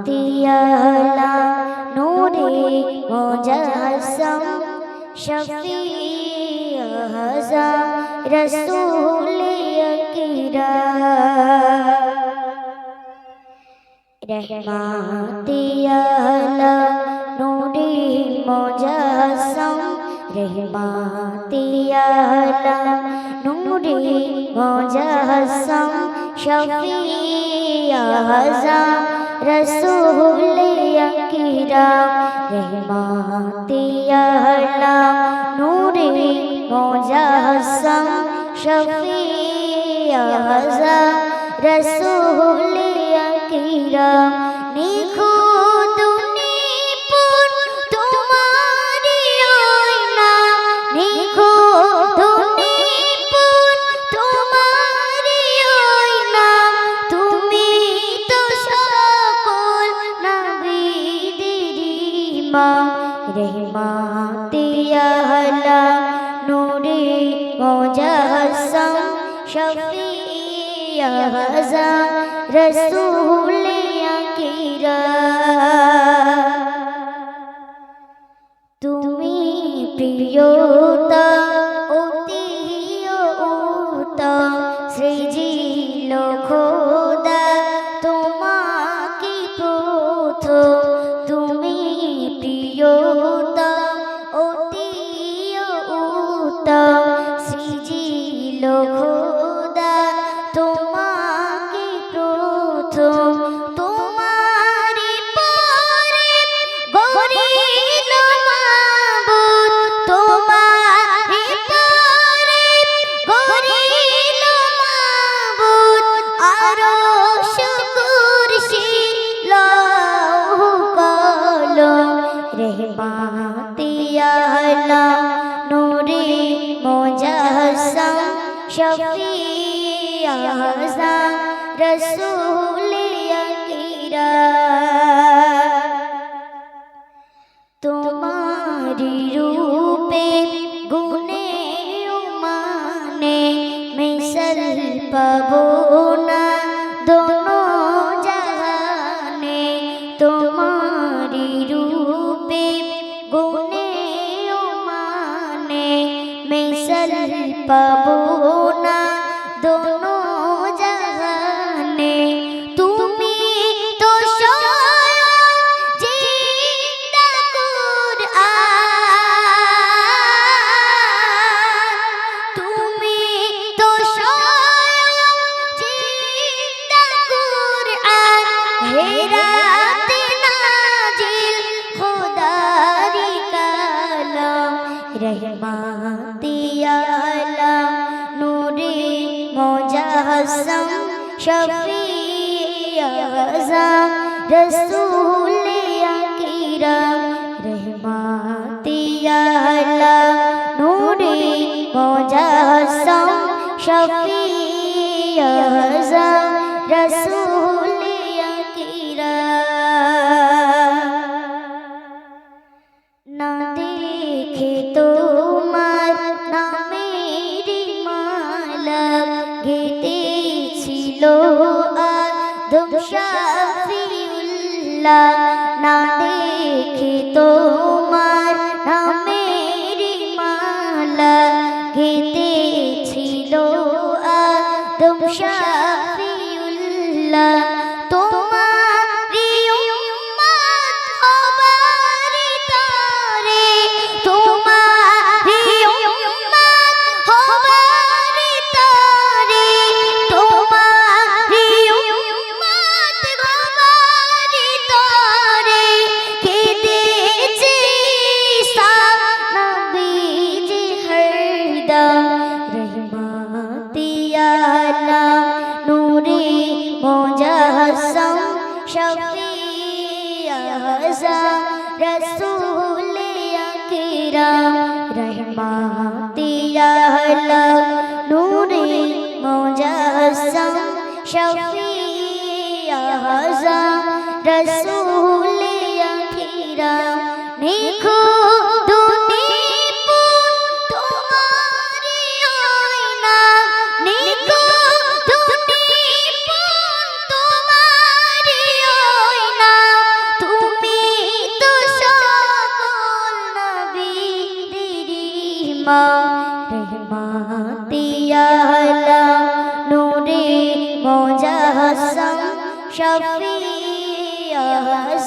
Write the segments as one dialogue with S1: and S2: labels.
S1: रहमातियाला नूरे मुजस्सम शफीय हज़म रसूल अकीरा रहमातियाला नूरे मुजस्सम रहमातियालम नूरे मौजहसम शफिया हजम रसूल यकीरम रहमातियालम नूरे मौजहसम शफिया हजम रसूल यकीरम हज़ा रसूल রসুল তোমার রূপে গুনে মানে মিশল পাবো না, দোনো জাহানে তোমার রূপে গুনে মানে মিশল পাবো शफीजा रसूल अकीरम रहमातिया नूरी मोजासम शफीजा रसूल अकीरम नदी الله আলম রহমাতি আলম নূরে মুজাসসাম শফি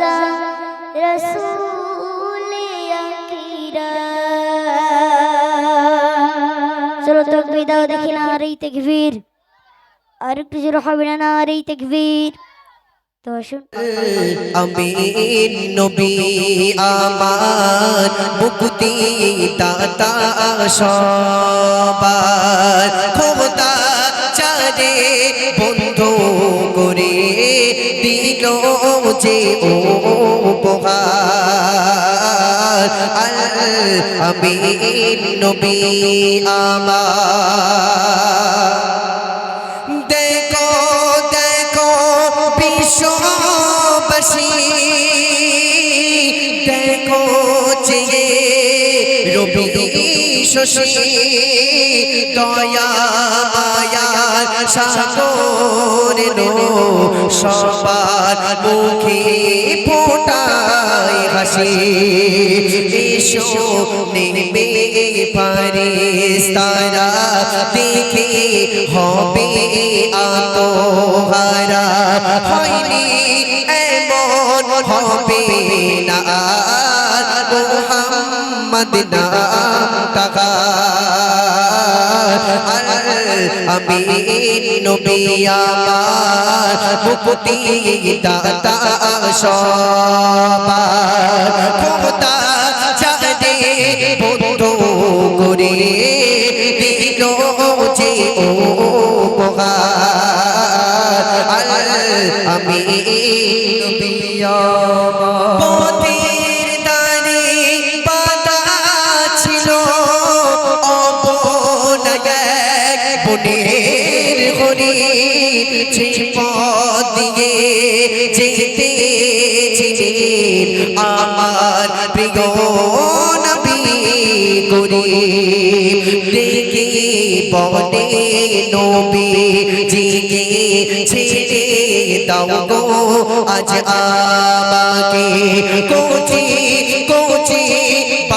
S1: হাসান রসুল চলো তকবীর, দাও দেখি না, আর এই তাকবীর। আর একটু জোরে হবে না আর এই তাকবীর।
S2: আমিন নবী আমার মুক্তি দাতা সবার। খোদা চারে বন্ধু যে ও উপহার। আমিন নবী আমার। রবি শশী দয়া মায়ার সাগর সবার মুখে ফোটায় হাসি। এসো নেমে পারিস তারা দেখে হবে আতহারা হয়নি এমন হবে না মোহাম্মদ না টাকা। আমি নবী আমার মুক্তি দাতা সবার। ক্ষমতা চাঁদে বন্ধ করে দিল যে ও আমি নবী ছিলেন আমার প্রিয় নবী করি দেখে বনে নবী জিগে ছেড়ে দাও গো, আজ আমাকে কোচি কোচি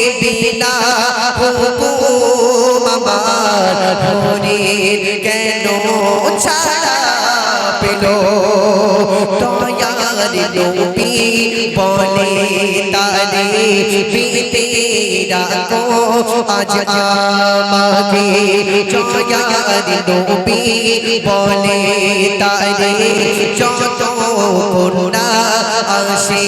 S2: বনে হুকুম আমার হরির কেন ছাড়া পেল? দয়ার নবী বলে তারে বিতে রাখো, আজ আমাকে জয়ার নবী বলে তারে যত করুণা আসে,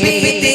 S2: ফিরে বিতে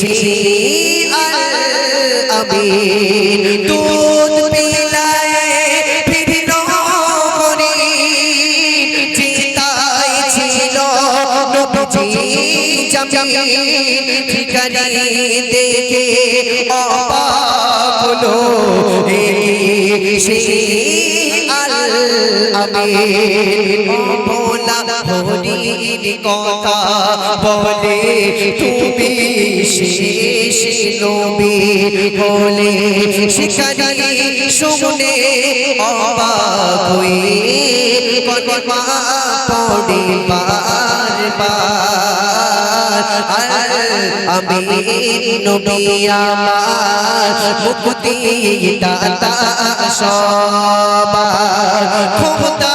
S2: সে আমি দুধ পিলায়ে ফিরল হরি চিতায় ছিল ঠিকানি দেখে অবাক হলো আল আমির ভোলা হরির কথা বলে তুমি শেষ নবী বলে শিকারি শুনে অবাক হয়ে কলমা পড়ে বার বার আমি নবী আমার মুক্তি দাতা সবার খোদা